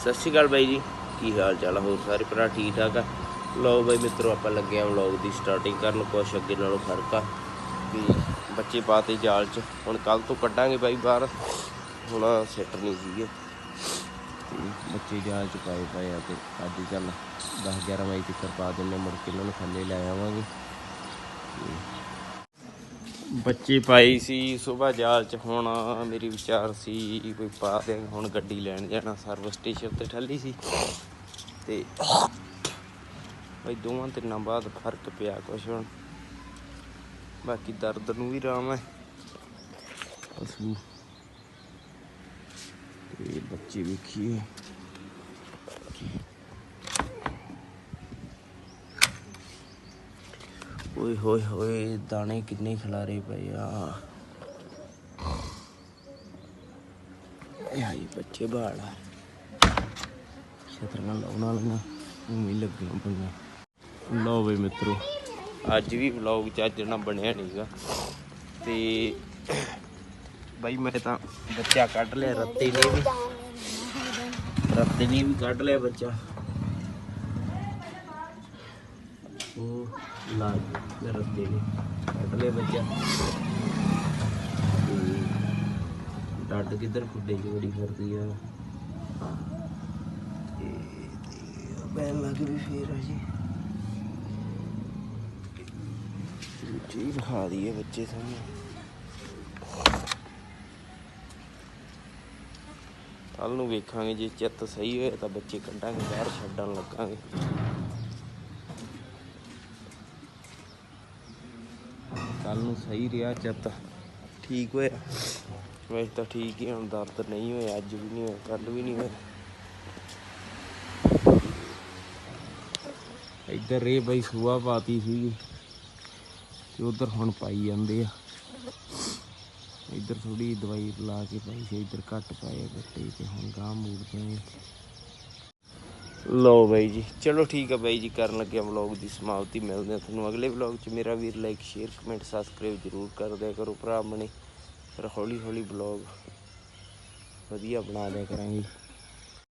ਸਤਿ ਸ਼੍ਰੀ ਅਕਾਲ ਬਾਈ ਜੀ। ਕੀ ਹਾਲ ਚਾਲ ਆ? ਹੋਰ ਸਾਰੇ ਭਰਾ ਠੀਕ ਠਾਕ ਆ? ਲਓ ਬਾਈ ਮਿੱਤਰੋ, ਆਪਾਂ ਲੱਗੇ ਆ ਵਲੌਗ ਦੀ ਸਟਾਰਟਿੰਗ ਕਰਨ। ਕੁਛ ਅੱਗੇ ਨਾਲੋਂ ਫ਼ਰਕ ਆ ਵੀ ਬੱਚੇ ਪਾਤੇ ਜਾਲ 'ਚ। ਹੁਣ ਕੱਲ ਤੋਂ ਕੱਢਾਂਗੇ ਬਾਈ ਬਾਹਰ। ਹੁਣ ਸੈੱਟ ਨਹੀਂ ਸੀਗੇ। ਬੱਚੇ ਜਾਲ 'ਚ ਪਾਏ ਪਏ ਆ ਤੇ ਅੱਜ ਚੱਲ 10 11 ਵਜੇ ਤੱਕ ਪਾ ਦਿੰਨੇ ਮੁੜ ਕੇ ਇਹਨਾਂ ਨੂੰ ਥੱਲੇ ਲੈ ਆਵਾਂਗੇ। ਬੱਚੇ ਪਾਈ ਸੀ ਸਵੇਰ ਜਾਲ ਚ ਹੁਣ ਮੇਰੀ ਵਿਚਾਰ ਸੀ ਕੋਈ ਪਾ ਦੇ, ਹੁਣ ਗੱਡੀ ਲੈਣ ਜਾਣਾ ਸਰਵਿਸ ਸਟੇਸ਼ਨ ਤੇ ਠੱਲੀ ਸੀ। ਤੇ ਬਈ ਦੋਵਾਂ ਤਿੰਨਾਂ ਬਾਅਦ ਫ਼ਰਕ ਪਿਆ ਕੁਛ ਹੁਣ। ਬਾਕੀ ਦਰਦ ਨੂੰ ਵੀ ਆਰਾਮ ਹੈ। ਪਸ਼ੂ। ਤੇ ਬੱਚੇ ਵੇਖੀਏ ਓਏ ਹੋਏ ਹੋਏ, ਦਾਣੇ ਕਿੰਨੇ ਖਿਲਾਰੇ ਪਏ ਆ। ਇਹ ਆਈ ਬੱਚੇ ਬਾਲਾ ਛਤਰਾਂ ਲਾਉਣਾ ਲਗਾ ਉਮੀ ਲੱਗਣਾ ਪਈਆਂ। ਲਓ ਬਈ ਮਿੱਤਰੋ, ਅੱਜ ਵੀ ਵਲੌਗ ਚ ਅੱਜ ਨਾ ਬਣਿਆ ਨਹੀਂਗਾ ਤੇ ਬਾਈ ਮੈਂ ਤਾਂ ਬੱਚਾ ਕੱਢ ਲਿਆ, ਰੱਤੇ ਨੇ ਵੀ। ਰੱਤੇ ਨੇ ਵੀ ਕੱਢ ਲਿਆ ਬੱਚਾ। ਉਹ ਲਾ ਗਿਆ ਰੱਤੇ ਨੇ। ਕੱਢ ਲਿਆ ਬੱਚਾ ਡੱਡ ਕਿੱਧਰ ਖੁੱਡੇ ਜੋੜੀ ਫਿਰਦੀ ਆ। ਤੇ ਲੱਗ ਵੀ ਫੇਰ ਆ ਜੀ। ਜੀ ਰਖਾ ਦਈਏ ਬੱਚੇ ਸਾਹਮਣੇ ਕੱਲ ਨੂੰ ਵੇਖਾਂਗੇ ਜੇ ਚਿੱਤ ਸਹੀ ਹੋਇਆ ਤਾਂ ਬੱਚੇ ਕੱਢਾਂਗੇ ਬਾਹਰ ਛੱਡਣ ਲੱਗਾਂਗੇ। ਕੱਲ ਨੂੰ ਸਹੀ ਰਿਹਾ ਚਿੱਤ। ਠੀਕ ਹੋਇਆ? ਵੈਸੇ ਤਾਂ ਠੀਕ ਹੀ ਹੁਣ ਦਰਦ ਨਹੀਂ ਹੋਇਆ ਅੱਜ ਵੀ ਨਹੀਂ ਹੋਇਆ ਕੱਲ ਵੀ ਨਹੀਂ ਹੋਇਆ। ਇੱਧਰ ਇਹ ਬਈ ਸੂਆ ਪਾਤੀ ਸੀਗੀ ਤੇ ਉਧਰ ਹੁਣ ਪਾਈ ਜਾਂਦੇ ਆ। ਇੱਧਰ ਥੋੜੀ ਦਵਾਈ ਲਾ ਕੇ ਪਾਈ ਸੀ ਇੱਧਰ ਘੱਟ ਪਾਏ ਆ ਗੱਟੇ ਤੇ ਹੁਣ ਗਾਂ ਮੂੜਦੇ ਆ। ਲਓ ਬਾਈ ਜੀ, ਚਲੋ ਠੀਕ ਆ ਬਾਈ ਜੀ, ਕਰਨ ਲੱਗਿਆ ਵਲੌਗ ਦੀ ਸਮਾਪਤੀ, ਮਿਲਦੇ ਆ ਤੁਹਾਨੂੰ ਅਗਲੇ ਵਲੌਗ 'ਚ। ਮੇਰਾ ਵੀਰ ਲਾਈਕ ਸ਼ੇਅਰ ਕਮੈਂਟ ਸਬਸਕ੍ਰਾਈਬ ਜ਼ਰੂਰ ਕਰ ਦਿਆ ਕਰੋ ਭਰਾ ਬਣੇ। ਫਿਰ ਹੌਲੀ ਹੌਲੀ ਵਲੌਗ ਵਧੀਆ ਬਣਾ ਦਿਆ ਕਰਾਂਗੇ।